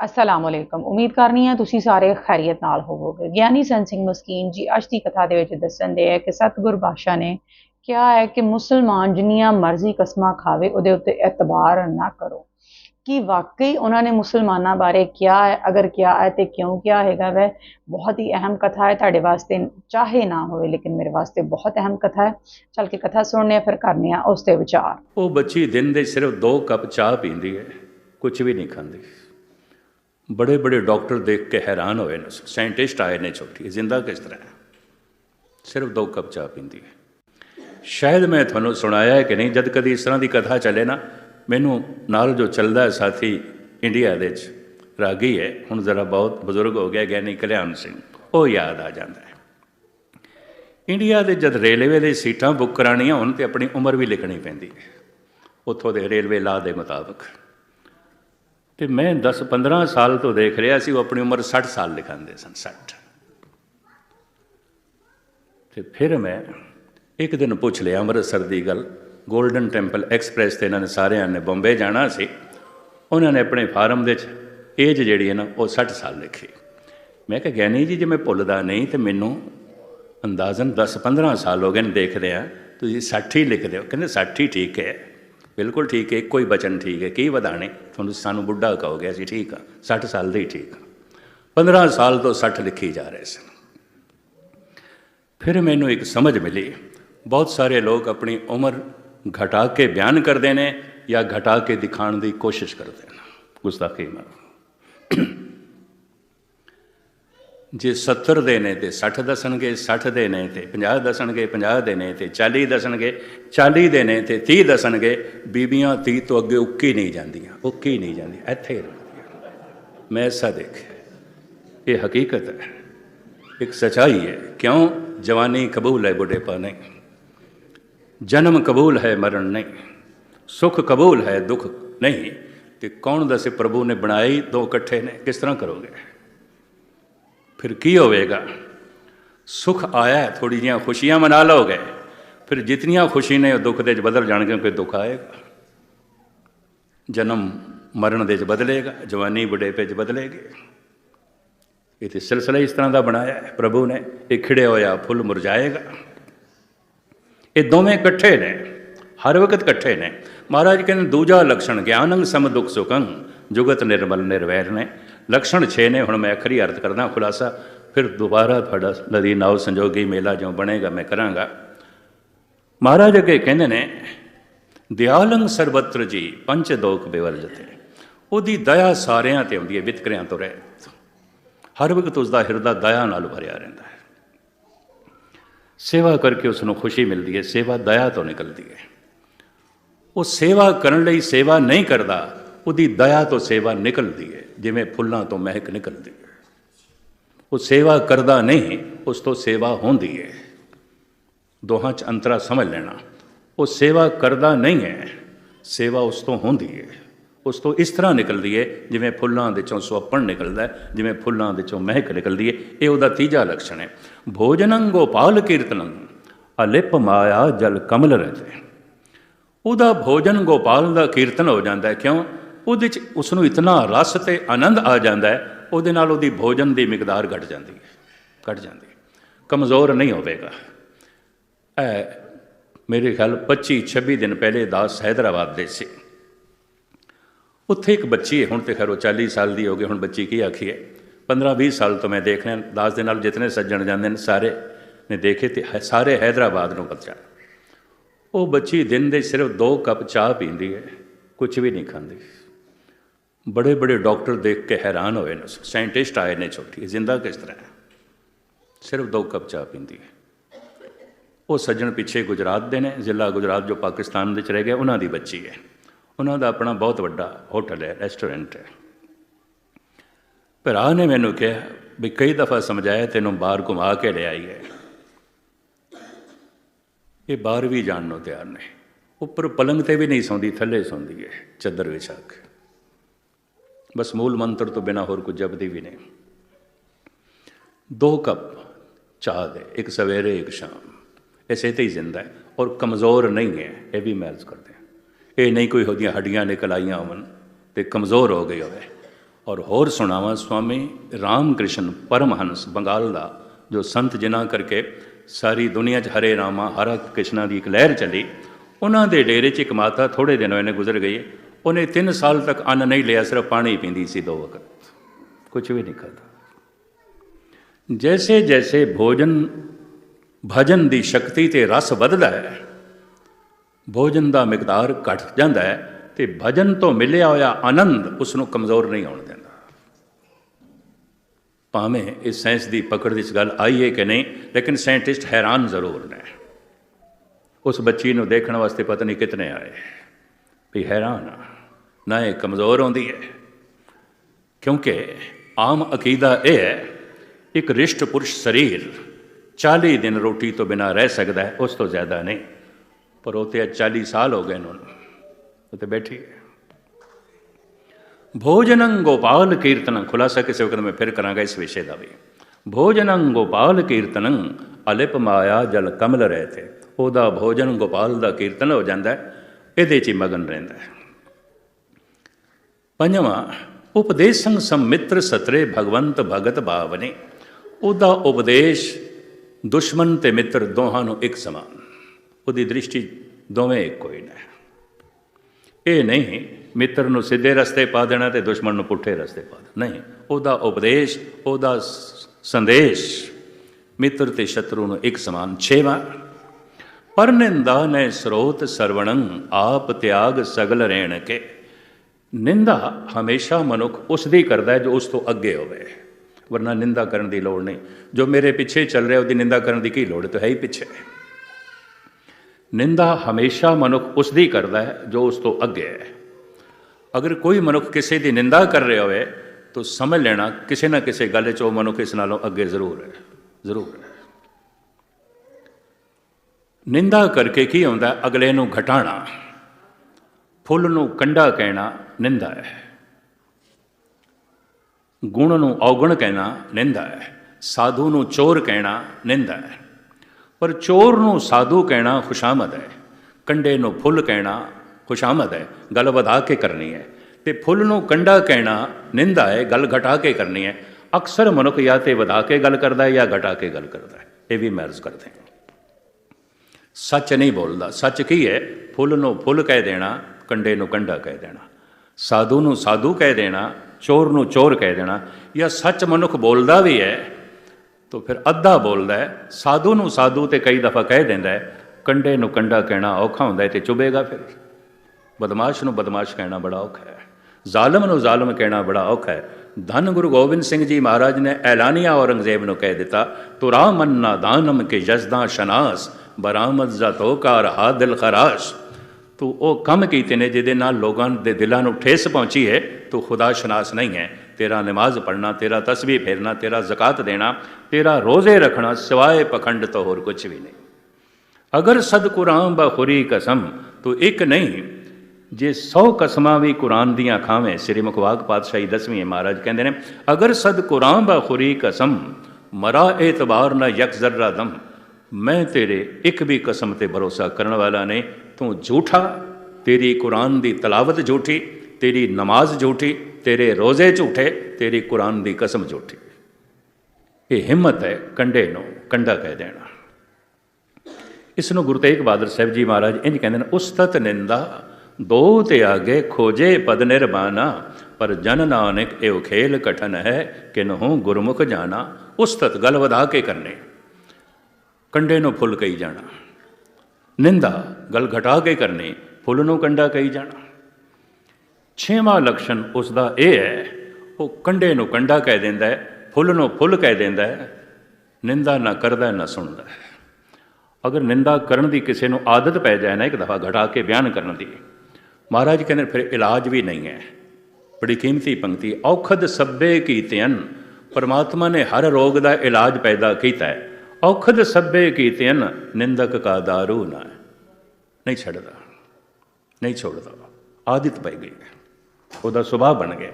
ਅਸਲਾਮ ਅਲੈਕਮ ਉਮੀਦ ਕਰਨੀ ਹੈ ਤੁਸੀਂ ਸਾਰੇ ਖੈਰੀਅਤ ਨਾਲ ਹੋਵੋਗੇ ਗਿਆਨੀ ਸੰਤ ਸਿੰਘ ਮਸਕੀਨ ਜੀ ਅੱਜ ਦੀ ਕਥਾ ਦੇ ਵਿੱਚ ਦੱਸਣ ਦੇ ਹੈ ਕਿ ਸਤਿਗੁਰ ਬਾਦਸ਼ਾਹ ਨੇ ਕਿਹਾ ਹੈ ਕਿ ਮੁਸਲਮਾਨ ਜਿੰਨੀਆਂ ਮਰਜ਼ੀ ਕਸਮਾਂ ਖਾਵੇ ਉਹਦੇ ਉੱਤੇ ਇਤਬਾਰ ਨਾ ਕਰੋ ਕੀ ਵਾਕਈ ਉਹਨਾਂ ਨੇ ਮੁਸਲਮਾਨਾਂ ਬਾਰੇ ਕਿਹਾ ਹੈ ਅਗਰ ਕਿਹਾ ਹੈ ਤੇ ਕਿਉਂ ਕਿਹਾ ਹੈਗਾ ਵੈ ਬਹੁਤ ਹੀ ਅਹਿਮ ਕਥਾ ਹੈ ਤੁਹਾਡੇ ਵਾਸਤੇ ਚਾਹੇ ਨਾ ਹੋਵੇ ਲੇਕਿਨ ਮੇਰੇ ਵਾਸਤੇ ਬਹੁਤ ਅਹਿਮ ਕਥਾ ਹੈ ਚਲ ਕੇ ਕਥਾ ਸੁਣਨੇ ਆ ਫਿਰ ਕਰਨੇ ਆ ਉਸ ਤੇ ਵਿਚਾਰ ਉਹ ਬੱਚੀ ਦਿਨ ਦੇ ਸਿਰਫ 2 ਕੱਪ ਚਾਹ ਪੀਂਦੀ ਹੈ ਕੁਝ ਵੀ ਨਹੀਂ ਖਾਂਦੀ ਬੜੇ ਬੜੇ ਡਾਕਟਰ ਦੇਖ ਕੇ ਹੈਰਾਨ ਹੋਏ ਨੇ। ਸਾਇੰਟਿਸਟ ਆਏ ਨੇ ਛੋਟੀ ਜ਼ਿੰਦਾ ਕਿਸ ਤਰ੍ਹਾਂ ਹੈ? ਸਿਰਫ ਦੋ ਕੱਪ ਚਾਹ ਪੀਂਦੀ ਹੈ। ਸ਼ਾਇਦ ਮੈਂ ਤੁਹਾਨੂੰ ਸੁਣਾਇਆ ਕਿ ਨਹੀਂ, ਜਦ ਕਦੀ ਇਸ ਤਰ੍ਹਾਂ ਦੀ ਕਥਾ ਚੱਲੇ ਨਾ, ਮੈਨੂੰ ਨਾਲ ਜੋ ਚੱਲਦਾ ਹੈ ਸਾਥੀ ਇੰਡੀਆ ਦੇ ਵਿੱਚ ਰਾਗੀ ਹੈ। ਹੁਣ ਜ਼ਰਾ ਬਹੁਤ ਬਜ਼ੁਰਗ ਹੋ ਗਿਆ, ਗਿਆਨੀ ਕਲਿਆਣ ਸਿੰਘ। ਉਹ ਯਾਦ ਆ ਜਾਂਦਾ ਹੈ। ਇੰਡੀਆ ਦੇ ਜਦ ਰੇਲਵੇ ਦੇ ਸੀਟਾਂ ਬੁੱਕ ਕਰਾਣੀਆਂ ਹੁਣ ਤੇ ਆਪਣੀ ਉਮਰ ਵੀ ਲਿਖਣੀ ਪੈਂਦੀ ਹੈ। ਉੱਥੋਂ ਦੇ ਰੇਲਵੇ ਲਾ ਦੇ ਮੁਤਾਬਕ। ਤੇ ਮੈਂ 10 15 ਸਾਲ ਤੋਂ ਦੇਖ ਰਿਹਾ ਸੀ, ਉਹ ਆਪਣੀ ਉਮਰ 60 ਸਾਲ ਲਿਖਾਉਂਦੇ ਸਨ 60 ਤੇ ਫਿਰ ਮੈਂ ਇੱਕ ਦਿਨ ਪੁੱਛ ਲਿਆ ਅੰਮ੍ਰਿਤਸਰ ਦੀ ਗੱਲ। 골ਡਨ ਟੈਂਪਲ ਐਕਸਪ੍ਰੈਸ ਤੇ ਇਹਨਾਂ ਨੇ ਸਾਰਿਆਂ ਨੇ ਬੰਬੇ ਜਾਣਾ ਸੀ। ਉਹਨਾਂ ਨੇ ਆਪਣੇ ਫਾਰਮ ਦੇ 'ਚ ਏਜ ਜਿਹੜੀ ਹੈ ਨਾ, ਉਹ 60 ਸਾਲ ਲਿਖੀ। ਮੈਂ ਕਿਹਾ, ਗਿਆਨੀ ਜੀ, ਜੇ ਮੈਂ ਭੁੱਲਦਾ ਨਹੀਂ ਤੇ ਮੈਨੂੰ ਅੰਦਾਜ਼ਨ 10-15 ਸਾਲ ਹੋ ਗਏ ਨੇ ਦੇਖਦੇ ਆ। ਤੁਸੀਂ 60 ਹੀ ਲਿਖਦੇ ਹੋ ਕਹਿੰਦੇ 60 ਹੀ ਠੀਕ ਹੈ। ਬਿਲਕੁਲ ਠੀਕ ਹੈ, ਇੱਕੋ ਹੀ ਬਚਨ ਠੀਕ ਹੈ ਕੀ ਵਧਾਣੇ ਤੁਹਾਨੂੰ ਸਾਨੂੰ ਬੁੱਢਾ ਕਹੋਗੇ, ਅਸੀਂ ਠੀਕ ਆ 60 ਸਾਲ ਦੇ ਹੀ ਠੀਕ ਆ 15 ਸਾਲ ਤੋਂ 60 ਲਿਖੀ ਜਾ ਰਹੇ ਸਨ। ਫਿਰ ਮੈਨੂੰ ਇੱਕ ਸਮਝ ਮਿਲੀ, ਬਹੁਤ ਸਾਰੇ ਲੋਕ ਆਪਣੀ ਉਮਰ ਘਟਾ ਕੇ ਬਿਆਨ ਕਰਦੇ ਨੇ ਜਾਂ ਘਟਾ ਕੇ ਦਿਖਾਉਣ ਦੀ ਕੋਸ਼ਿਸ਼ ਕਰਦੇ ਨੇ। ਗੁਸਤਾਖੀ ਨਾਲ ਜੇ 70 ਦੇ ਨੇ ਤੇ 60 ਦੱਸਣਗੇ 60 ਦੇ ਨੇ ਤੇ 50 ਦੱਸਣਗੇ 50 ਦੇ ਨੇ ਤੇ 40 ਦੱਸਣਗੇ 40 ਦੇ ਨੇ ਤੇ 30 ਦੱਸਣਗੇ, ਬੀਬੀਆਂ 30 ਤੋਂ ਅੱਗੇ ਉੱਕੀ ਨਹੀਂ ਜਾਂਦੀਆਂ, ਉੱਕੀ ਨਹੀਂ ਜਾਂਦੀਆਂ, ਇੱਥੇ ਹੀ ਰਹਿੰਦੀਆਂ। ਮੈਂ ਐਸਾ ਦੇਖਿਆ, ਇਹ ਹਕੀਕਤ ਹੈ, ਇੱਕ ਸਚਾਈ ਹੈ, ਕਿਉਂ? ਜਵਾਨੀ ਕਬੂਲ ਹੈ ਬੁਢੇਪਾ ਨਹੀਂ, ਜਨਮ ਕਬੂਲ ਹੈ ਮਰਨ ਨਹੀਂ, ਸੁਖ ਕਬੂਲ ਹੈ ਦੁੱਖ ਨਹੀਂ, ਤੇ ਕੌਣ ਦੱਸੇ ਪ੍ਰਭੂ ਨੇ ਬਣਾਏ ਦੋ ਇਕੱਠੇ ਨੇ, ਕਿਸ ਤਰ੍ਹਾਂ ਕਰੋਗੇ? ਫਿਰ ਕੀ ਹੋਵੇਗਾ? ਸੁਖ ਆਇਆ ਥੋੜੀ ਜੀਆਂ ਖੁਸ਼ੀਆਂ ਮਨਾ ਲਓਗੇ, ਫਿਰ ਜਿਤਨੀਆਂ ਖੁਸ਼ੀ ਨੇ ਉਹ ਦੁੱਖ ਦੇ ਚ ਬਦਲ ਜਾਣਗੇ ਕਿਉਂਕਿ ਦੁੱਖ ਆਏਗਾ। ਜਨਮ ਮਰਨ ਦੇ ਚ ਬਦਲੇਗਾ, ਜਵਾਨੀ ਬੁਢੇਪੇ ਚ ਬਦਲੇਗੀ। ਇਹ ਤੇ ਸਿਲਸਿਲਾ ਇਸ ਤਰ੍ਹਾਂ ਦਾ ਬਣਾਇਆ ਹੈ, ਪ੍ਰਭੂ ਨੇ ਇਹ ਖਿੜਿਆ ਹੋਇਆ ਫੁੱਲ ਮੁਰਝਾਏਗਾ। ਇਹ ਦੋਵੇਂ ਇਕੱਠੇ ਨੇ, ਹਰ ਵਕਤ ਇਕੱਠੇ ਨੇ। ਮਹਾਰਾਜ ਕਹਿੰਦੇ ਦੂਜਾ ਲਕਸ਼ਣ ਗਿਆਨੰ ਸਮ ਦੁਖ ਸੁਖੰ, ਜੁਗਤ ਨਿਰਮਲ ਨਿਰਵੈਰ ਨੇ। ਲਕਸ਼ਣ 6 ਨੇ, ਹੁਣ ਮੈਂ ਅਖਰੀ ਅਰਥ ਕਰਦਾ ਖੁਲਾਸਾ। ਫਿਰ ਦੁਬਾਰਾ ਤੁਹਾਡਾ ਨਦੀ ਨਾਉ ਸੰਜੋਗੀ ਮੇਲਾ ਜਿਉਂ ਬਣੇਗਾ, ਮੈਂ ਕਰਾਂਗਾ। ਮਹਾਰਾਜ ਅੱਗੇ ਕਹਿੰਦੇ ਨੇ, ਦਿਆਲੰਗ ਸਰਬਤਰ ਜੀ ਪੰਚ ਦੋਖ ਬਿਵਰਜਤੇ ਉਹਦੀ ਦਇਆ ਸਾਰਿਆਂ ਤੇ ਆਉਂਦੀ ਹੈ, ਵਿਤਕਰਿਆਂ ਤੋਂ ਰਹਿਤ ਹਰ ਵਕਤ ਉਸ ਦਾ ਹਿਰਦਾ ਦਇਆ ਨਾਲ ਭਰਿਆ ਰਹਿੰਦਾ ਹੈ। ਸੇਵਾ ਕਰਕੇ ਉਸ ਨੂੰ ਖੁਸ਼ੀ ਮਿਲਦੀ ਹੈ, ਸੇਵਾ ਦਇਆ ਤੋਂ ਨਿਕਲਦੀ ਹੈ। ਉਹ ਸੇਵਾ ਕਰਨ ਲਈ ਸੇਵਾ ਨਹੀਂ ਕਰਦਾ, ਉਹਦੀ ਦਇਆ ਤੋਂ ਸੇਵਾ ਨਿਕਲਦੀ ਹੈ। ਜਿਵੇਂ ਫੁੱਲਾਂ ਤੋਂ ਮਹਿਕ ਨਿਕਲਦੀ ਹੈ। ਉਹ ਸੇਵਾ ਕਰਦਾ ਨਹੀਂ, ਉਸ ਤੋਂ ਸੇਵਾ ਹੁੰਦੀ ਹੈ। ਦੋਹਾਂ 'ਚ ਅੰਤਰਾ ਸਮਝ ਲੈਣਾ। ਉਹ ਸੇਵਾ ਕਰਦਾ ਨਹੀਂ ਹੈ, ਸੇਵਾ ਉਸ ਤੋਂ ਹੁੰਦੀ ਹੈ। ਉਸ ਤੋਂ ਇਸ ਤਰ੍ਹਾਂ ਨਿਕਲਦੀ ਹੈ, ਜਿਵੇਂ ਫੁੱਲਾਂ ਦੇ ਚੋਂ ਸੁਅੱਪਣ ਨਿਕਲਦਾ ਜਿਵੇਂ ਫੁੱਲਾਂ ਦੇ ਚੋਂ ਮਹਿਕ ਨਿਕਲਦੀ ਹੈ, ਇਹ ਉਹਦਾ ਤੀਜਾ ਲਕਸ਼ਣ ਹੈ। ਭੋਜਨੰ ਗੋਪਾਲ ਕੀਰਤਨੰ, ਅਲਿਪ ਮਾਇਆ ਜਲ ਕਮਲ ਰਹਤੇ ਉਹਦਾ ਭੋਜਨ ਗੋਪਾਲ ਦਾ ਕੀਰਤਨ ਹੋ ਜਾਂਦਾ ਹੈ। ਕਿਉਂ? ਉਹਦੇ ਚ ਉਸ ਨੂੰ ਇਤਨਾ ਰਸ ਤੇ ਆਨੰਦ ਆ ਜਾਂਦਾ ਹੈ, ਉਹਦੇ ਨਾਲ ਉਹਦੀ ਭੋਜਨ ਦੀ ਮਿਕਦਾਰ ਘਟ ਜਾਂਦੀ ਹੈ, ਘਟ ਜਾਂਦੀ ਹੈ। ਕਮਜ਼ੋਰ ਨਹੀਂ ਹੋਵੇਗਾ। ਇਹ ਮੇਰੇ ਖਿਆਲ 25 26 ਦਿਨ ਪਹਿਲੇ ਦਾਸ ਹੈਦਰਾਬਾਦ ਦੇ ਸੀ। ਉੱਥੇ ਇੱਕ ਬੱਚੀ ਹੈ, ਹੁਣ ਤੇ ਖੈਰ ਉਹ 40 ਸਾਲ ਦੀ ਹੋ ਗਈ, ਹੁਣ ਬੱਚੀ ਕੀ ਆਖੀ ਹੈ 15 20 ਸਾਲ ਤੋਂ ਮੈਂ ਦੇਖ ਰਿਹਾ, ਦਾਸ ਦੇ ਨਾਲ ਜਿਤਨੇ ਸੱਜਣ ਜਾਂਦੇ ਨੇ ਸਾਰੇ ਨੇ ਦੇਖੇ ਤੇ ਹੈ- ਸਾਰੇ ਹੈਦਰਾਬਾਦ ਨੂੰ ਪਤਾ ਉਹ ਬੱਚੀ ਦਿਨ ਦੇ ਸਿਰਫ 2 ਕੱਪ ਚਾਹ ਪੀਂਦੀ ਹੈ ਕੁਝ ਵੀ ਨਹੀਂ ਖਾਂਦੀ। ਬੜੇ ਬੜੇ ਡਾਕਟਰ ਦੇਖ ਕੇ ਹੈਰਾਨ ਹੋਏ ਨੇ ਸਾਇੰਟਿਸਟ ਆਏ ਨੇ ਛੋਟੀ ਜ਼ਿੰਦਾ ਕਿਸ ਤਰ੍ਹਾਂ ਹੈ? ਸਿਰਫ ਦੋ ਕੱਪ ਚਾਹ ਪੀਂਦੀ ਹੈ। ਉਹ ਸੱਜਣ ਪਿੱਛੇ ਗੁਜਰਾਤ ਦੇ ਨੇ, ਜ਼ਿਲ੍ਹਾ ਗੁਜਰਾਤ ਜੋ ਪਾਕਿਸਤਾਨ ਵਿੱਚ ਰਹਿ ਗਿਆ, ਉਹਨਾਂ ਦੀ ਬੱਚੀ ਹੈ। ਉਹਨਾਂ ਦਾ ਆਪਣਾ ਬਹੁਤ ਵੱਡਾ ਹੋਟਲ ਹੈ, ਰੈਸਟੋਰੈਂਟ ਹੈ। ਭਰਾ ਨੇ ਮੈਨੂੰ ਕਿਹਾ ਵੀ ਕਈ ਦਫਾ ਸਮਝਾਇਆ ਤੈਨੂੰ ਬਾਹਰ ਘੁਮਾ ਕੇ ਲਿਆਈ ਹੈ। ਇਹ ਬਾਹਰ ਵੀ ਜਾਣ ਨੂੰ ਤਿਆਰ ਨਹੀਂ ਉੱਪਰ ਪਲੰਗ ਤੇ ਵੀ ਨਹੀਂ ਸੌਂਦੀ, ਥੱਲੇ ਸੌਂਦੀ ਹੈ, ਚੱਦਰ ਵਿਛਾ ਕੇ। ਬਸ ਮੂਲ ਮੰਤਰ ਤੋਂ ਬਿਨਾ ਹੋਰ ਕੁਝ ਜਪਦੀ ਵੀ ਨਹੀਂ। ਦੋ ਕੱਪ ਚਾਹ ਦੇ, ਇੱਕ ਸਵੇਰੇ, ਇੱਕ ਸ਼ਾਮ। ਇਸੇ ਤੇ ਹੀ ਜ਼ਿੰਦਾ ਹੈ ਔਰ ਕਮਜ਼ੋਰ ਨਹੀਂ ਹੈ, ਇਹ ਵੀ ਮਹਿਜ਼ ਕਰਦੇ ਇਹ ਨਹੀਂ ਕੋਈ ਉਹਦੀਆਂ ਹੱਡੀਆਂ ਨਿਕਲ ਆਈਆਂ ਹੋਵਣ ਤੇ ਕਮਜ਼ੋਰ ਹੋ ਗਈ ਹੋਵੇ। ਔਰ ਹੋਰ ਸੁਣਾਵਾਂ ਸਵਾਮੀ ਰਾਮਕ੍ਰਿਸ਼ਨ ਪਰਮਹੰਸ ਬੰਗਾਲ ਦਾ, ਜੋ ਸੰਤ ਜਿਨ੍ਹਾਂ ਕਰਕੇ ਸਾਰੀ ਦੁਨੀਆ 'ਚ ਹਰੇ ਰਾਮਾ, ਹਰਾ ਕ੍ਰਿਸ਼ਨਾ ਦੀ ਇੱਕ ਲਹਿਰ ਚੱਲੀ, ਉਹਨਾਂ ਦੇ ਡੇਰੇ 'ਚ ਇੱਕ ਮਾਤਾ ਥੋੜੇ ਦਿਨ ਹੋਏ ਨੇ ਗੁਜ਼ਰ ਗਈ ਉਹਨੇ 3 ਸਾਲ ਤੱਕ ਅੰਨ ਨਹੀਂ ਲਿਆ ਸਿਰਫ ਪਾਣੀ ਪੀਂਦੀ ਸੀ ਦੋ ਵਕਤ। ਕੁਝ ਵੀ ਨਹੀਂ ਖਾਦਾ ਜੈਸੇ ਜੈਸੇ ਭੋਜਨ ਭਜਨ ਦੀ ਸ਼ਕਤੀ ਤੇ ਰਸ ਵੱਧਦਾ ਹੈ ਭੋਜਨ ਦਾ ਮਿਕਦਾਰ ਘਟ ਜਾਂਦਾ ਹੈ ਤੇ ਭਜਨ ਤੋਂ ਮਿਲਿਆ ਹੋਇਆ ਆਨੰਦ ਉਸ ਨੂੰ ਕਮਜ਼ੋਰ ਨਹੀਂ ਹੋਣ ਦਿੰਦਾ। ਭਾਵੇਂ ਇਸ ਸਾਇੰਸ ਦੀ ਪਕੜ ਵਿੱਚ ਗੱਲ ਆਈ ਹੈ ਕਿ ਨਹੀਂ ਲੇਕਿਨ ਸਾਇੰਟਿਸਟ ਹੈਰਾਨ ਜ਼ਰੂਰ ਨੇ। ਉਸ ਬੱਚੀ ਨੂੰ ਦੇਖਣ ਵਾਸਤੇ ਪਤਾ ਨਹੀਂ ਕਿਤਨੇ ਆਏ ਵੀ ਹੈਰਾਨ ਆ। ਨਾ ਇਹ ਕਮਜ਼ੋਰ ਹੁੰਦੀ ਹੈ। ਕਿਉਂਕਿ ਆਮ ਅਕੀਦਾ ਇਹ ਹੈ, ਇੱਕ ਰਿਸ਼ਟ ਪੁਰਸ਼ ਸਰੀਰ 40 ਦਿਨ ਰੋਟੀ ਤੋਂ ਬਿਨਾ ਰਹਿ ਸਕਦਾ ਹੈ, ਉਸ ਤੋਂ ਜ਼ਿਆਦਾ ਨਹੀਂ। ਪਰ ਉਹ ਤੇ ਅੱਜ 40 ਸਾਲ ਹੋ ਗਏ ਉਹਨਾਂ ਨੂੰ ਉਹ ਤੇ ਬੈਠੀ ਹੈ। ਭੋਜਨੰ ਗੋਪਾਲ ਕੀਰਤਨ, ਖੁਲਾਸਾ ਕਿਸੇ ਵਕਤ ਮੈਂ ਫਿਰ ਕਰਾਂਗਾ ਇਸ ਵਿਸ਼ੇ ਦਾ ਵੀ। ਭੋਜਨੰ ਗੋਪਾਲ ਕੀਰਤਨੰ, ਅਲਿਪ ਮਾਇਆ ਜਲ ਕਮਲ ਰਹੇ ਤੇ, ਉਹਦਾ ਭੋਜਨ ਗੋਪਾਲ ਦਾ ਕੀਰਤਨ ਹੋ ਜਾਂਦਾ ਇਹਦੇ 'ਚ ਹੀ ਮਗਨ ਰਹਿੰਦਾ ਹੈ। ਪੰਜਵਾਂ, ਉਪਦੇਸ਼ੰ ਸੰਮਿਤਰ ਸਤਰੇ ਭਗਵੰਤ ਭਗਤ ਭਾਵਨੇ। ਉਹਦਾ ਉਪਦੇਸ਼ ਦੁਸ਼ਮਣ ਤੇ ਮਿੱਤਰ ਦੋਹਾਂ ਨੂੰ ਇੱਕ ਸਮਾਨ। ਉਹਦੀ ਦ੍ਰਿਸ਼ਟੀ ਦੋਵੇਂ ਇੱਕੋ ਹੀ ਨੇ। ਇਹ ਨਹੀਂ, ਮਿੱਤਰ ਨੂੰ ਸਿੱਧੇ ਰਸਤੇ ਪਾ ਦੇਣਾ ਤੇ ਦੁਸ਼ਮਣ ਨੂੰ ਪੁੱਠੇ ਰਸਤੇ ਪਾ ਦੇਣਾ। ਨਹੀਂ, ਉਹਦਾ ਉਪਦੇਸ਼, ਉਹਦਾ ਸੰਦੇਸ਼ ਮਿੱਤਰ ਤੇ ਸ਼ਤਰੂ ਨੂੰ ਇੱਕ ਸਮਾਨ। ਛੇਵਾਂ ਪਰ ਨਿੰਦਾ ਨੇ ਸਰੋਤ ਸਰਵਣੰ ਆਪ ਤਿਆਗ ਸਗਲ ਰਹਿਣ ਕੇ ਨਿੰਦਾ ਹਮੇਸ਼ਾ ਮਨੁੱਖ ਉਸ ਦੀ ਕਰਦਾ ਹੈ ਜੋ ਉਸ ਤੋਂ ਅੱਗੇ ਹੋਵੇ। ਵਰਨਾ ਨਿੰਦਾ ਕਰਨ ਦੀ ਲੋੜ ਨਹੀਂ। ਜੋ ਮੇਰੇ ਪਿੱਛੇ ਚੱਲ ਰਿਹਾ, ਉਹਦੀ ਨਿੰਦਾ ਕਰਨ ਦੀ ਕੀ ਲੋੜ ਹੈ? ਤਾਂ ਹੈ ਹੀ ਪਿੱਛੇ। ਨਿੰਦਾ ਹਮੇਸ਼ਾ ਮਨੁੱਖ ਉਸ ਦੀ ਕਰਦਾ ਹੈ ਜੋ ਉਸ ਤੋਂ ਅੱਗੇ ਹੈ। ਅਗਰ ਕੋਈ ਮਨੁੱਖ ਕਿਸੇ ਦੀ ਨਿੰਦਾ ਕਰ ਰਿਹਾ ਹੋਵੇ, ਤਾਂ ਸਮਝ ਲੈਣਾ, ਕਿਸੇ ਨਾ ਕਿਸੇ ਗੱਲ 'ਚ ਉਹ ਮਨੁੱਖ ਇਸ ਨਾਲੋਂ ਅੱਗੇ ਜ਼ਰੂਰ ਹੈ। ਜ਼ਰੂਰ ਹੈ। ਨਿੰਦਾ ਕਰਕੇ ਕੀ ਹੁੰਦਾ ਅਗਲੇ ਨੂੰ ਘਟਾਣਾ ਫੁੱਲ ਨੂੰ ਕੰਡਾ ਕਹਿਣਾ ਨਿੰਦਾ ਹੈ। ਗੁਣ ਨੂੰ ਔਗਣ ਕਹਿਣਾ ਨਿੰਦਾ ਹੈ। ਸਾਧੂ ਨੂੰ ਚੋਰ ਕਹਿਣਾ ਨਿੰਦਾ ਹੈ। ਪਰ ਚੋਰ ਨੂੰ ਸਾਧੂ ਕਹਿਣਾ ਖੁਸ਼ਾਮਦ ਹੈ। ਕੰਡੇ ਨੂੰ ਫੁੱਲ ਕਹਿਣਾ ਖੁਸ਼ਾਮਦ ਹੈ। ਗੱਲ ਵਧਾ ਕੇ ਕਰਨੀ ਹੈ। ਤੇ ਫੁੱਲ ਨੂੰ ਕੰਡਾ ਕਹਿਣਾ ਨਿੰਦਾ ਹੈ। ਗੱਲ ਘਟਾ ਕੇ ਕਰਨੀ ਹੈ। ਅਕਸਰ ਮਨੁੱਖ ਜਾਂ ਤੇ ਵਧਾ ਕੇ ਗੱਲ ਕਰਦਾ ਹੈ ਜਾਂ ਘਟਾ ਕੇ ਗੱਲ ਕਰਦਾ ਹੈ। ਇਹ ਵੀ ਮਰਜ਼ ਕਰਦੇ ਹਾਂ। ਸੱਚ ਨਹੀਂ ਬੋਲਦਾ। ਸੱਚ ਕੀ ਹੈ? ਫੁੱਲ ਨੂੰ ਫੁੱਲ ਕਹਿ ਦੇਣਾ, ਕੰਡੇ ਨੂੰ ਕੰਡਾ ਕਹਿ ਦੇਣਾ। ਸਾਧੂ ਨੂੰ ਸਾਧੂ ਕਹਿ ਦੇਣਾ, ਚੋਰ ਨੂੰ ਚੋਰ ਕਹਿ ਦੇਣਾ, ਜਾਂ ਸੱਚ ਮਨੁੱਖ ਬੋਲਦਾ ਵੀ ਹੈ, ਤਾਂ ਫਿਰ ਅੱਧਾ ਬੋਲਦਾ ਹੈ, ਸਾਧੂ ਨੂੰ ਸਾਧੂ ਤੇ ਕਈ ਦਫਾ ਕਹਿ ਦਿੰਦਾ ਹੈ, ਕੰਡੇ ਨੂੰ ਕੰਡਾ ਕਹਿਣਾ ਔਖਾ ਹੁੰਦਾ ਹੈ ਤੇ ਚੁਬੇਗਾ ਫਿਰ। ਬਦਮਾਸ਼ ਨੂੰ ਬਦਮਾਸ਼ ਕਹਿਣਾ ਬੜਾ ਔਖਾ ਹੈ, ਜ਼ਾਲਮ ਨੂੰ ਜ਼ਾਲਮ ਕਹਿਣਾ ਬੜਾ ਔਖਾ ਹੈ। ਧੰਨ ਗੁਰੂ ਗੋਬਿੰਦ ਸਿੰਘ ਜੀ ਮਹਾਰਾਜ ਨੇ ਐਲਾਨੀਆ ਔਰੰਗਜ਼ੇਬ ਨੂੰ ਕਹਿ ਦਿੱਤਾ ਤੁਰਾ ਮਨ ਨਾ ਦਾਨਮ ਕੇ ਜਜ਼ਦਾ ਸ਼ਨਾਸ, ਬਰਾਮਦ ਜ਼ਤੋ ਕਾ ਦਿਲ ਖਰਾਸ਼। ਤੂੰ ਉਹ ਕੰਮ ਕੀਤੇ ਨੇ ਜਿਹਦੇ ਨਾਲ ਲੋਕਾਂ ਦੇ ਦਿਲਾਂ ਨੂੰ ਠੇਸ ਪਹੁੰਚੀ ਹੈ, ਤੂੰ ਖੁਦਾ ਸ਼ਨਾਸ ਨਹੀਂ ਹੈ। ਤੇਰਾ ਨਮਾਜ਼ ਪੜ੍ਹਨਾ, ਤੇਰਾ ਤਸਬੀਹ ਫੇਰਨਾ, ਤੇਰਾ ਜ਼ਕਾਤ ਦੇਣਾ, ਤੇਰਾ ਰੋਜ਼ੇ ਰੱਖਣਾ ਸਿਵਾਏ ਪਖੰਡ ਤੋਂ ਹੋਰ ਕੁਝ ਵੀ ਨਹੀਂ। ਅਗਰ ਸਦ ਕੁਰਾਨ ਬਖੁਰੀ ਕਸਮ, ਤੂੰ ਇੱਕ ਨਹੀਂ, ਜੇ 100 ਕਸਮਾਂ ਵੀ ਕੁਰਾਨ ਦੀਆਂ ਖਾਵੇਂ, ਸ੍ਰੀ ਮੁਖਵਾਗ ਪਾਤਸ਼ਾਹੀ ਦਸਵੀਂ ਮਹਾਰਾਜ ਕਹਿੰਦੇ ਨੇ, ਅਗਰ ਸਦ ਕੁਰਾਨ ਬਖੁਰੀ ਕਸਮ, ਮਰਾ ਏਤਬਾਰ ਨਾ ਯਕ ਜ਼ਰਰਾ ਦਮ, ਮੈਂ ਤੇਰੇ ਇੱਕ ਵੀ ਕਸਮ ਤੇ ਭਰੋਸਾ ਕਰਨ ਵਾਲਾ ਨਹੀਂ ਤੂੰ ਝੂਠਾ ਤੇਰੀ ਕੁਰਾਨ ਦੀ ਤਲਾਵਤ ਝੂਠੀ ਤੇਰੀ ਨਮਾਜ਼ ਝੂਠੀ ਤੇਰੇ ਰੋਜ਼ੇ ਝੂਠੇ, ਤੇਰੀ ਕੁਰਾਨ ਦੀ ਕਸਮ ਝੂਠੀ ਇਹ ਹਿੰਮਤ ਹੈ ਕੰਡੇ ਨੂੰ ਕੰਡਾ ਕਹਿ ਦੇਣਾ। ਇਸ ਨੂੰ ਗੁਰੂ ਤੇਗ ਬਹਾਦਰ ਸਾਹਿਬ ਜੀ ਮਹਾਰਾਜ ਇੰਜ ਕਹਿੰਦੇ ਨੇ ਉਸਤਤ ਨਿੰਦਾ, ਦੋ ਤੇ ਆਗੇ ਖੋਜੇ ਪਦ ਨਿਰਬਾਨਾ, ਪਰ ਜਨ ਨਾਨਕ ਇਹ ਖੇਲ ਕਠਨ ਹੈ ਕਿਨਹੂ ਗੁਰਮੁਖ ਜਾਣਾ ਉਸਤਤ ਗਲ ਵਧਾ ਕੇ ਕਰਨੇ। ਕੰਡੇ ਨੂੰ ਫੁੱਲ ਕਹੀ ਜਾਣਾ। ਨਿੰਦਾ, ਗਲ ਘਟਾ ਕੇ ਕਰਨੀ, ਫੁੱਲ ਨੂੰ ਕੰਡਾ ਕਹੀ ਜਾਣਾ। ਛੇਵਾਂ ਲਕਸ਼ਣ ਉਸ ਦਾ ਇਹ ਹੈ, ਉਹ ਕੰਡੇ ਨੂੰ ਕੰਡਾ ਕਹਿ ਦਿੰਦਾ ਹੈ, ਫੁੱਲ ਨੂੰ ਫੁੱਲ ਕਹਿ ਦਿੰਦਾ ਹੈ, ਨਿੰਦਾ ਨਾ ਕਰਦਾ, ਨਾ ਸੁਣਦਾ। ਅਗਰ ਨਿੰਦਾ ਕਰਨ ਦੀ ਕਿਸੇ ਨੂੰ ਆਦਤ ਪੈ ਜਾਏ ਨਾ, ਇੱਕ ਦਫਾ ਘਟਾ ਕੇ ਬਿਆਨ ਕਰਨ ਦੀ, ਮਹਾਰਾਜ ਕਹਿੰਦੇ ਫਿਰ ਇਲਾਜ ਵੀ ਨਹੀਂ ਹੈ। ਬੜੀ ਕੀਮਤੀ ਪੰਕਤੀ, ਔਖਦ ਸੱਬੇ ਕੀਤਿਅਨ ਪਰਮਾਤਮਾ ਨੇ ਹਰ ਰੋਗ ਦਾ ਇਲਾਜ ਪੈਦਾ ਕੀਤਾ ਹੈ। ਔਖਦ ਸੱਬੇ ਕੀਤਿਅਨ ਨਿੰਦਕ ਕਾ ਦਾਰੂ ਨਾ ਨਹੀਂ ਛੱਡਦਾ, ਨਹੀਂ ਛੋੜਦਾ, ਆਦਿਤ ਪੈ ਗਈ ਹੈ। ਉਹਦਾ ਸੁਭਾਅ ਬਣ ਗਿਆ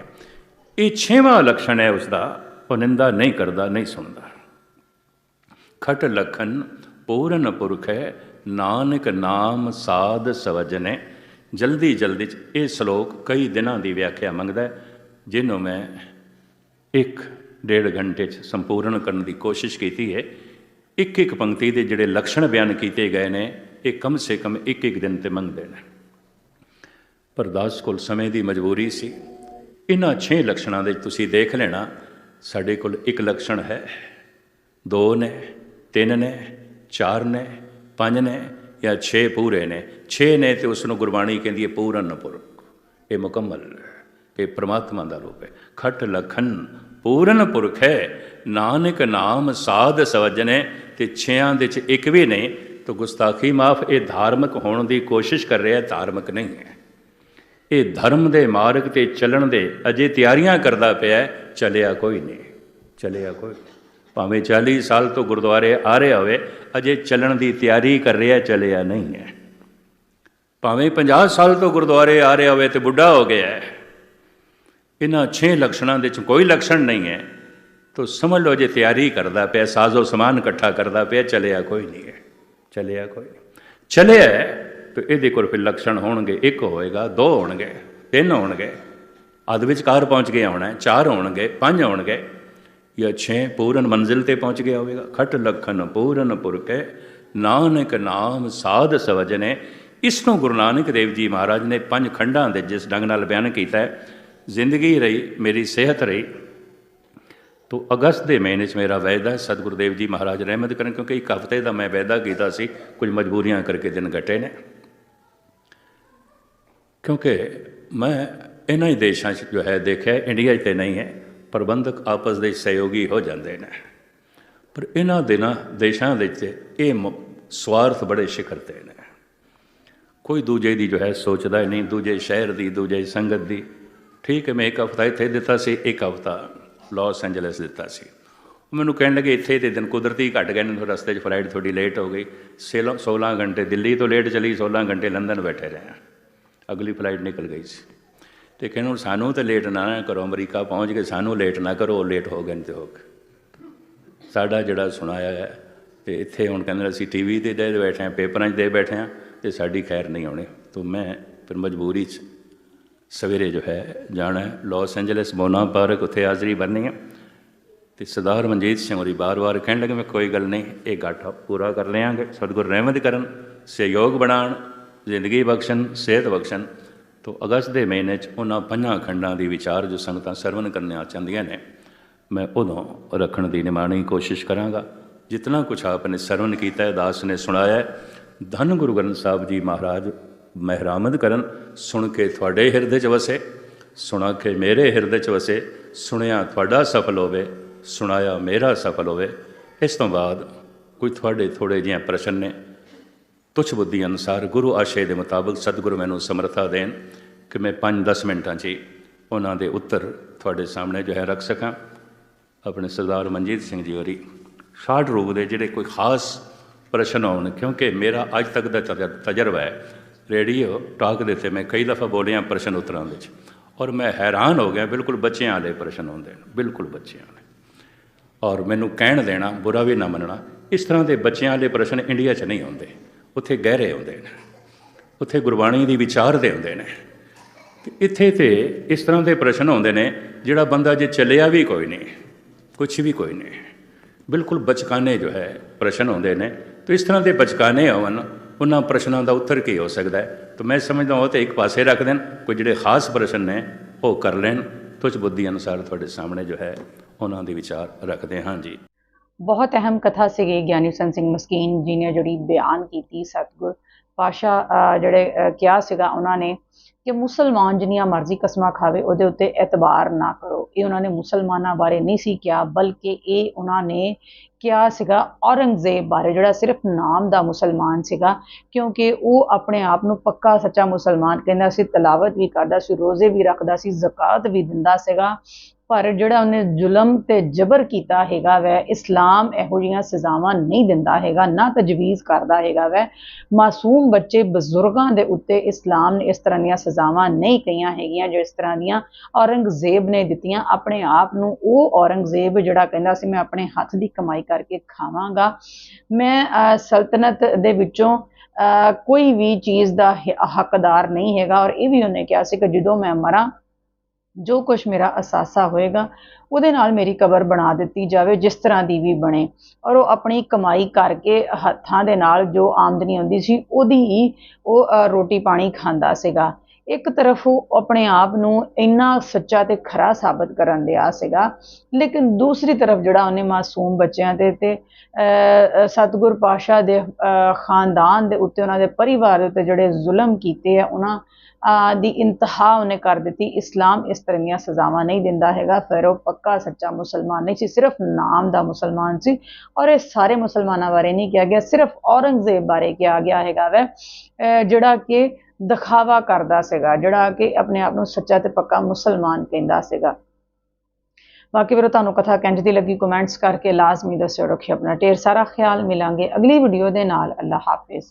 ਇਹ ਛੇਵਾਂ ਲਕਸ਼ਣ ਹੈ ਉਸ ਦਾ ਉਹ ਨਿੰਦਾ ਨਹੀਂ ਕਰਦਾ, ਨਹੀਂ ਸੁਣਦਾ। ਖਟ ਲਖਨ ਪੂਰਨ ਪੁਰਖ ਹੈ, ਨਾਨਕ ਨਾਮ ਸਾਧ ਸਵਜਨੇ ਜਲਦੀ ਜਲਦੀ ਚ ਇਹ ਸ਼ਲੋਕ ਕਈ ਦਿਨਾਂ ਦੀ ਵਿਆਖਿਆ ਮੰਗਦਾ ਜਿਹਨੂੰ ਮੈਂ ਇੱਕ ਡੇਢ ਘੰਟੇ 'ਚ ਸੰਪੂਰਨ ਕਰਨ ਦੀ ਕੋਸ਼ਿਸ਼ ਕੀਤੀ ਹੈ। ਇੱਕ ਇੱਕ ਪੰਕਤੀ ਦੇ ਜਿਹੜੇ ਲੱਛਣ ਬਿਆਨ ਕੀਤੇ ਗਏ ਨੇ, ਇਹ ਕਮ ਸੇ ਕਮ ਇੱਕ ਇੱਕ ਦਿਨ ਤੇ ਮੰਗਦੇ ਨੇ। ਪਰ ਦਾਸ ਕੋਲ ਸਮੇਂ ਦੀ ਮਜਬੂਰੀ ਸੀ। ਇਹਨਾਂ 6 ਲੱਛਣਾਂ ਦੇ ਤੁਸੀਂ ਦੇਖ ਲੈਣਾ, ਸਾਡੇ ਕੋਲ ਇੱਕ ਲੱਛਣ ਹੈ। ਦੋ ਨੇ, ਤਿੰਨ ਨੇ, ਚਾਰ ਨੇ, ਪੰਜ ਨੇ ਜਾਂ 6 ਪੂਰੇ ਨੇ। 6 ਨੇ ਤੇ ਉਸ ਨੂੰ ਗੁਰਬਾਣੀ ਕਹਿੰਦੀ ਹੈ ਪੂਰਨ ਪੁਰਖ। ਇਹ ਮੁਕੰਮਲ ਇਹ ਪ੍ਰਮਾਤਮਾ ਦਾ ਰੂਪ ਹੈ। ਖਟ ਲਖਨ ਪੂਰਨ ਪੁਰਖ ਹੈ। ਨਾਨਕ ਨਾਮ ਸਾਧ ਸਵਜਨੇ ਤੇ ਛਿਆਂ ਦੇ ਚ ਇੱਕ ਵੀ ਨਹੀਂ। ਤਾਂ ਗੁਸਤਾਖੀ ਮਾਫ, ਇਹ ਧਾਰਮਿਕ ਹੋਣ ਦੀ ਕੋਸ਼ਿਸ਼ ਕਰ ਰਿਹਾ, ਧਾਰਮਿਕ ਨਹੀਂ ਹੈ। ਇਹ ਧਰਮ ਦੇ ਮਾਰਗ ਤੇ ਚੱਲਣ ਦੇ ਅਜੇ ਤਿਆਰੀਆਂ ਕਰਦਾ ਪਿਆ ਚਲਿਆ ਕੋਈ ਨਹੀਂ, ਚਲਿਆ ਕੋਈ ਨਹੀਂ। ਭਾਵੇਂ 40 ਸਾਲ ਤੋਂ ਗੁਰਦੁਆਰੇ ਆ ਰਿਹਾ ਹੋਵੇ, ਅਜੇ ਚੱਲਣ ਦੀ ਤਿਆਰੀ ਕਰ ਰਿਹਾ, ਚਲਿਆ ਨਹੀਂ ਹੈ। ਭਾਵੇਂ 50 ਸਾਲ ਤੋਂ ਗੁਰਦੁਆਰੇ ਆ ਰਿਹਾ ਹੋਵੇ ਤੇ ਬੁੱਢਾ ਹੋ ਗਿਆ ਹੈ ਇਹਨਾਂ 6 ਲੱਛਣਾਂ ਦੇ ਚ ਕੋਈ ਲੱਛਣ ਨਹੀਂ ਹੈ। ਤਾਂ ਸਮਝ ਲਓ ਜੇ ਤਿਆਰੀ ਕਰਦਾ ਪਿਆ, ਸਾਜ਼ੋ ਸਮਾਨ ਇਕੱਠਾ ਕਰਦਾ ਪਿਆ, ਚਲਿਆ ਕੋਈ ਨਹੀਂ ਹੈ। ਚਲਿਆ ਕੋਈ ਨਹੀਂ। ਚੱਲਿਆ ਹੈ, ਤੇ ਇਹਦੇ ਕੋਲ ਫਿਰ ਲੱਛਣ ਹੋਣਗੇ। ਇੱਕ ਹੋਏਗਾ, ਦੋ ਹੋਣਗੇ, ਤਿੰਨ ਹੋਣਗੇ। ਅੱਧ ਵਿਚਕਾਰ ਪਹੁੰਚ ਗਿਆ ਹੋਣਾ ਚਾਰ ਹੋਣਗੇ, ਪੰਜ ਹੋਣਗੇ। ਜਾਂ ਛੇ ਪੂਰਨ ਮੰਜ਼ਿਲ ਤੇ ਪਹੁੰਚ ਗਿਆ ਹੋਵੇਗਾ। ਖਟ ਲਖਨ ਪੂਰਨ ਪੁਰਖੇ ਨਾਨਕ ਨਾਮ ਸਾਧ ਸਵਜਨੇ। ਇਸ ਨੂੰ ਗੁਰੂ ਨਾਨਕ ਦੇਵ ਜੀ ਮਹਾਰਾਜ ਨੇ ਪੰਜ ਖੰਡਾਂ ਦੇ ਜਿਸ ਢੰਗ ਨਾਲ ਬਿਆਨ ਕੀਤਾ ਹੈ ਜ਼ਿੰਦਗੀ ਰਹੀ, ਮੇਰੀ ਸਿਹਤ ਰਹੀ, ਤੋ ਅਗਸਤ ਦੇ ਮਹੀਨੇ 'ਚ ਮੇਰਾ ਵਾਅਦਾ ਸਤਿਗੁਰੂ ਦੇਵ ਜੀ ਮਹਾਰਾਜ ਰਹਿਮਤ ਕਰਨ, ਕਿਉਂਕਿ ਇੱਕ ਹਫ਼ਤੇ ਦਾ ਮੈਂ ਵਾਅਦਾ ਕੀਤਾ ਸੀ, ਕੁਝ ਮਜਬੂਰੀਆਂ ਕਰਕੇ ਦਿਨ ਘਟੇ ਨੇ। ਕਿਉਂਕਿ ਮੈਂ ਇਹਨਾਂ ਹੀ ਦੇਸ਼ਾਂ 'ਚ ਜੋ ਹੈ ਦੇਖਿਆ, ਇੰਡੀਆ 'ਚ ਤੇ ਨਹੀਂ ਹੈ, ਪ੍ਰਬੰਧਕ ਆਪਸ ਦੇ ਸਹਿਯੋਗੀ ਹੋ ਜਾਂਦੇ ਨੇ। ਪਰ ਇਹਨਾਂ ਦਿਨਾਂ, ਦੇਸ਼ਾਂ ਦੇ ਵਿੱਚ ਇਹ ਮ- ਸਵਾਰਥ ਬੜੇ ਸ਼ਿਖਰ ਤੇ ਨੇ। ਕੋਈ ਦੂਜੇ ਦੀ ਜੋ ਹੈ ਸੋਚਦਾ ਹੀ ਨਹੀਂ, ਦੂਜੇ ਸ਼ਹਿਰ ਦੀ, ਦੂਜੇ ਸੰਗਤ ਦੀ ਠੀਕ ਹੈ, ਮੈਂ ਇੱਕ ਹਫ਼ਤਾ ਇੱਥੇ ਦਿੱਤਾ ਸੀ, ਇੱਕ ਹਫ਼ਤਾ ਲਾਸ ਐਂਜਲਸ ਦਿੱਤਾ ਸੀ। ਉਹ ਮੈਨੂੰ ਕਹਿਣ ਲੱਗੇ, ਇੱਥੇ ਤੇ ਦਿਨ ਕੁਦਰਤੀ ਘਟ ਗਏ ਨੇ, ਰਸਤੇ 'ਚ ਫਲਾਈਟ ਥੋੜੀ ਲੇਟ ਹੋ ਗਈ। 16 ਘੰਟੇ, ਦਿੱਲੀ ਤੋਂ ਲੇਟ ਚਲੀ 16 ਘੰਟੇ ਲੰਡਨ ਬੈਠੇ ਰਹੇ ਅਗਲੀ ਫਲਾਈਟ ਨਿਕਲ ਗਈ ਸੀ। ਤੇ ਕਹਿੰਦੇ, ਹੁਣ ਸਾਨੂੰ ਤਾਂ ਲੇਟ ਨਾ ਕਰੋ, ਅਮਰੀਕਾ ਪਹੁੰਚ ਕੇ ਸਾਨੂੰ ਲੇਟ ਨਾ ਕਰੋ, ਉਹ ਲੇਟ ਹੋ ਗਏ ਨੇ ਤੇ ਹੋ ਗਏ। ਸਾਡਾ ਜਿਹੜਾ ਸੁਣਾਇਆ ਹੈ, ਤੇ ਇੱਥੇ ਹੁਣ ਕਹਿੰਦੇ ਅਸੀਂ ਟੀਵੀ ਤੇ ਦੇ ਬੈਠੇ ਹਾਂ, ਪੇਪਰਾਂ 'ਚ ਦੇ ਬੈਠੇ ਹਾਂ, ਤੇ ਸਾਡੀ ਖੈਰ ਨਹੀਂ ਆਉਣੀ। ਤੋਂ, ਮੈਂ ਫਿਰ ਮਜਬੂਰੀ 'ਚ ਸਵੇਰੇ ਜੋ ਹੈ ਜਾਣਾ ਹੈ। ਲਾਸ ਐਂਜਲਸ, ਮੋਨਾ ਪਾਰਕ, ਉੱਥੇ ਹਾਜ਼ਰੀ ਭਰਨੀ ਹੈ। ਤੇ ਸਰਦਾਰ ਮਨਜੀਤ ਸਿੰਘ ਹੋਰੀ ਬਾਰ-ਬਾਰ ਕਹਿਣ ਲੱਗੇ ਮੈਂ ਕੋਈ ਗੱਲ ਨਹੀਂ, ਇਹ ਗਾਠਾ ਪੂਰਾ ਕਰ ਲਿਆਂਗੇ। ਸਤਿਗੁਰ ਰਹਿਮਤ ਕਰਨ, ਸਹਿਯੋਗ ਬਣਾਉਣ, ਜ਼ਿੰਦਗੀ ਬਖਸ਼ਣ, ਸਿਹਤ ਬਖਸ਼ਣ। ਤੋਂ ਅਗਸਤ ਦੇ ਮਹੀਨੇ 'ਚ ਉਹਨਾਂ ਪੰਜਾਂ ਖੰਡਾਂ ਦੀ ਵਿਚਾਰ ਜੋ ਸੰਗਤਾਂ ਸਰਵਨ ਕਰਨੀਆਂ ਚਾਹੁੰਦੀਆਂ ਨੇ, ਮੈਂ ਉਦੋਂ ਰੱਖਣ ਦੀ ਨਿਮਾਣੀ ਕੋਸ਼ਿਸ਼ ਕਰਾਂਗਾ। ਜਿਤਨਾ ਕੁਛ ਆਪ ਨੇ ਸਰਵਨ ਕੀਤਾ ਹੈ ਦਾਸ ਨੇ ਸੁਣਾਇਆ ਧੰਨ ਗੁਰੂ ਗ੍ਰੰਥ ਸਾਹਿਬ ਜੀ ਮਹਾਰਾਜ ਮਹਿਰਾਮਦ ਕਰਨ, ਸੁਣ ਕੇ ਤੁਹਾਡੇ ਹਿਰਦੇ 'ਚ ਵਸੇ, ਸੁਣਾ ਕੇ ਮੇਰੇ ਹਿਰਦੇ 'ਚ ਵਸੇ, ਸੁਣਿਆ ਤੁਹਾਡਾ ਸਫਲ ਹੋਵੇ, ਸੁਣਾਇਆ ਮੇਰਾ ਸਫਲ ਹੋਵੇ। ਇਸ ਤੋਂ ਬਾਅਦ ਕੋਈ ਤੁਹਾਡੇ ਥੋੜੇ ਜਿਹੇ ਪ੍ਰਸ਼ਨ ਨੇ। ਤੁਛ ਬੁੱਧੀ ਅਨੁਸਾਰ ਗੁਰੂ ਆਸ਼ੇ ਦੇ ਮੁਤਾਬਕ ਸਤਿਗੁਰੂ ਮੈਨੂੰ ਸਮਰੱਥਾ ਦੇਣ ਕਿ ਮੈਂ 5-10 ਮਿੰਟਾਂ 'ਚ ਹੀ ਉਹਨਾਂ ਦੇ ਉੱਤਰ ਤੁਹਾਡੇ ਸਾਹਮਣੇ ਜੋ ਹੈ ਰੱਖ ਸਕਾਂ। ਆਪਣੇ ਸਰਦਾਰ ਮਨਜੀਤ ਸਿੰਘ ਜੀ ਹੋਰੀ ਸ਼ਾਰਟ ਰੂਪ ਦੇ ਜਿਹੜੇ ਕੋਈ ਖਾਸ ਪ੍ਰਸ਼ਨ ਹੋਣ ਕਿਉਂਕਿ ਮੇਰਾ ਅੱਜ ਤੱਕ ਦਾ ਤਜ- ਤਜਰਬਾ ਹੈ ਰੇਡੀਓ ਟਾਕ ਦੇ ਤੇ ਮੈਂ ਕਈ ਦਫਾ ਬੋਲਿਆ ਪ੍ਰਸ਼ਨ ਉੱਤਰਾਂ ਵਿੱਚ। ਔਰ ਮੈਂ ਹੈਰਾਨ ਹੋ ਗਿਆ, ਬਿਲਕੁਲ ਬੱਚਿਆਂ ਵਾਲੇ ਪ੍ਰਸ਼ਨ ਹੁੰਦੇ ਨੇ, ਬਿਲਕੁਲ ਬੱਚਿਆਂ ਵਾਲੇ ਔਰ ਮੈਨੂੰ ਕਹਿਣ ਦੇਣਾ, ਬੁਰਾ ਵੀ ਨਾ ਮੰਨਣਾ, ਇਸ ਤਰ੍ਹਾਂ ਦੇ ਬੱਚਿਆਂ ਵਾਲੇ ਪ੍ਰਸ਼ਨ ਇੰਡੀਆ 'ਚ ਨਹੀਂ ਹੁੰਦੇ ਉੱਥੇ ਗਹਿਰੇ ਹੁੰਦੇ ਨੇ। ਉੱਥੇ ਗੁਰਬਾਣੀ ਦੀ ਵਿਚਾਰ ਦੇ ਹੁੰਦੇ ਨੇ। ਤੇ ਇੱਥੇ ਤੇ ਇਸ ਤਰ੍ਹਾਂ ਦੇ ਪ੍ਰਸ਼ਨ ਹੁੰਦੇ ਨੇ, ਜਿਹੜਾ ਬੰਦਾ ਜੇ ਚੱਲਿਆ ਵੀ ਕੋਈ ਨਹੀਂ ਕੁਝ ਵੀ ਕੋਈ ਨਹੀਂ, ਬਿਲਕੁਲ ਬਚਕਾਨੇ ਜੋ ਹੈ, ਪ੍ਰਸ਼ਨ ਹੁੰਦੇ ਨੇ। ਤੇ ਇਸ ਤਰ੍ਹਾਂ ਦੇ ਬਚਕਾਨੇ ਹੋਣ ਉਹਨਾਂ ਪ੍ਰਸ਼ਨਾਂ ਦਾ ਉੱਤਰ ਕੀ ਹੋ ਸਕਦਾ ਹੈ? ਤਾਂ ਮੈਂ ਸਮਝਦਾ ਉਹ ਤੇ ਇੱਕ ਪਾਸੇ ਰੱਖ ਦੇਣ। ਕੋਈ ਜਿਹੜੇ ਖਾਸ ਪ੍ਰਸ਼ਨ ਨੇ, ਉਹ ਕਰ ਲੈਣ। ਤੁਝ ਬੁੱਧੀ ਅਨੁਸਾਰ ਤੁਹਾਡੇ ਸਾਹਮਣੇ ਜੋ ਹੈ, ਉਹਨਾਂ ਦੇ ਵਿਚਾਰ ਰੱਖਦੇ ਹਾਂ ਜੀ। ਬਹੁਤ ਅਹਿਮ ਕਥਾ ਸੀਗੀ ਗਿਆਨੀ ਸੰਤ ਸਿੰਘ ਮਸਕੀਨ ਜੀ ਨੇ ਜਿਹੜੀ ਬਿਆਨ ਕੀਤੀ ਸਤਿਗੁਰ। ਪਾਸ਼ਾ ਜਿਹੜੇ ਕਿਹਾ ਸੀਗਾ ਉਹਨਾਂ ਨੇ ਕਿ ਮੁਸਲਮਾਨ ਜਿੰਨੀਆਂ ਮਰਜ਼ੀ ਕਸਮਾਂ ਖਾਵੇ, ਉਹਦੇ ਉੱਤੇ ਇਤਬਾਰ ਨਾ ਕਰੋ। ਇਹ ਉਹਨਾਂ ਨੇ ਮੁਸਲਮਾਨਾਂ ਬਾਰੇ ਨਹੀਂ ਸੀ ਕਿਹਾ, ਬਲਕਿ ਇਹ ਉਹਨਾਂ ਨੇ ਕਿਹਾ ਸੀਗਾ ਔਰੰਗਜ਼ੇਬ ਬਾਰੇ, ਜਿਹੜਾ ਸਿਰਫ ਨਾਮ ਦਾ ਮੁਸਲਮਾਨ ਸੀਗਾ, ਕਿਉਂਕਿ ਉਹ ਆਪਣੇ ਆਪ ਨੂੰ ਪੱਕਾ ਸੱਚਾ ਮੁਸਲਮਾਨ ਕਹਿੰਦਾ ਸੀ, ਤਲਾਵਤ ਵੀ ਕਰਦਾ ਸੀ, ਰੋਜ਼ੇ ਵੀ ਰੱਖਦਾ ਸੀ, ਜ਼ਕਾਤ ਵੀ ਦਿੰਦਾ ਸੀਗਾ। ਪਰ ਜਿਹੜਾ ਉਹਨੇ ਜ਼ੁਲਮ ਤੇ ਜ਼ਬਰ ਕੀਤਾ ਹੈਗਾ ਵੈ, ਇਸਲਾਮ ਇਹੋ ਜਿਹੀਆਂ ਸਜ਼ਾਵਾਂ ਨਹੀਂ ਦਿੰਦਾ ਹੈਗਾ, ਨਾ ਤਜਵੀਜ਼ ਕਰਦਾ ਹੈਗਾ ਵੈ। ਮਾਸੂਮ ਬੱਚੇ ਬਜ਼ੁਰਗਾਂ ਦੇ ਉੱਤੇ ਇਸਲਾਮ ਨੇ ਇਸ ਤਰ੍ਹਾਂ ਦੀਆਂ ਸਜ਼ਾਵਾਂ ਨਹੀਂ ਕਹੀਆਂ ਹੈਗੀਆਂ ਜੋ ਇਸ ਤਰ੍ਹਾਂ ਦੀਆਂ ਔਰੰਗਜ਼ੇਬ ਨੇ ਦਿੱਤੀਆਂ। ਆਪਣੇ ਆਪ ਨੂੰ ਉਹ ਔਰੰਗਜ਼ੇਬ ਜਿਹੜਾ ਕਹਿੰਦਾ ਸੀ, ਮੈਂ ਆਪਣੇ ਹੱਥ ਦੀ ਕਮਾਈ ਕਰਕੇ ਖਾਵਾਂਗਾ। ਮੈਂ ਸਲਤਨਤ ਦੇ ਵਿੱਚੋਂ ਕੋਈ ਵੀ ਚੀਜ਼ ਦਾ ਹੱਕਦਾਰ ਨਹੀਂ ਹੈਗਾ। ਔਰ ਇਹ ਵੀ ਉਹਨੇ ਕਿਹਾ ਸੀ ਕਿ ਜਦੋਂ ਮੈਂ ਮਰਾਂ ਜੋ ਕੁਝ ਮੇਰਾ ਅਸਾਸਾ ਹੋਏਗਾ, ਉਹਦੇ ਨਾਲ ਮੇਰੀ ਕਬਰ ਬਣਾ ਦਿੱਤੀ ਜਾਵੇ, ਜਿਸ ਤਰ੍ਹਾਂ ਦੀ ਵੀ ਬਣੇ। ਔਰ ਉਹ ਆਪਣੀ ਕਮਾਈ ਕਰਕੇ ਹੱਥਾਂ ਦੇ ਨਾਲ ਜੋ ਆਮਦਨੀ ਆਉਂਦੀ ਸੀ, ਉਹਦੀ ਹੀ ਉਹ ਰੋਟੀ ਪਾਣੀ ਖਾਂਦਾ ਸੀਗਾ। ਇੱਕ ਤਰਫ ਉਹ ਆਪਣੇ ਆਪ ਨੂੰ ਇੰਨਾ ਸੱਚਾ ਤੇ ਖਰਾ ਸਾਬਤ ਕਰਨ ਦਿਆ ਸੀਗਾ ਲੇਕਿਨ ਦੂਸਰੀ ਤਰਫ ਜਿਹੜਾ ਉਹਨੇ ਮਾਸੂਮ ਬੱਚਿਆਂ ਤੇ ਤੇ ਅ, ਅ, ਸਤਿਗੁਰ ਪਾਤਸ਼ਾਹ ਦੇ ਖਾਨਦਾਨ ਦੇ ਉੱਤੇ ਉਹਨਾਂ ਦੇ ਪਰਿਵਾਰ ਦੇ ਉੱਤੇ ਜਿਹੜੇ ਜ਼ੁਲਮ ਕੀਤੇ ਆ ਉਹਨਾਂ ਦੀ ਇੰਤਹਾ ਉਹਨੇ ਕਰ ਦਿੱਤੀ। ਇਸਲਾਮ ਇਸ ਤਰ੍ਹਾਂ ਦੀਆਂ ਸਜ਼ਾਵਾਂ ਨਹੀਂ ਦਿੰਦਾ ਹੈਗਾ। ਫਿਰ ਉਹ ਪੱਕਾ ਸੱਚਾ ਮੁਸਲਮਾਨ ਨਹੀਂ ਸੀ ਸਿਰਫ ਨਾਮ ਦਾ ਮੁਸਲਮਾਨ ਸੀ। ਔਰ ਇਹ ਸਾਰੇ ਮੁਸਲਮਾਨਾਂ ਬਾਰੇ ਨਹੀਂ ਕਿਹਾ ਗਿਆ ਸਿਰਫ ਔਰੰਗਜ਼ੇਬ ਬਾਰੇ ਕਿਹਾ ਗਿਆ ਹੈਗਾ ਵੈ ਜਿਹੜਾ ਕਿ ਦਿਖਾਵਾ ਕਰਦਾ ਸੀਗਾ, ਜਿਹੜਾ ਕਿ ਆਪਣੇ ਆਪ ਨੂੰ ਸੱਚਾ ਤੇ ਪੱਕਾ ਮੁਸਲਮਾਨ ਕਹਿੰਦਾ ਸੀਗਾ। ਬਾਕੀ ਵੀਰੋ, ਤੁਹਾਨੂੰ ਕਥਾ ਕਿੰਜ ਦੀ ਲੱਗੀ? ਕਮੈਂਟਸ ਕਰਕੇ ਲਾਜ਼ਮੀ ਦੱਸਿਓ ਰੱਖਿਓ ਆਪਣਾ। ਢੇਰ ਸਾਰਾ ਖਿਆਲ ਮਿਲਾਂਗੇ ਅਗਲੀ ਵੀਡੀਓ ਦੇ ਨਾਲ। ਅੱਲਾ ਹਾਫਿਜ਼।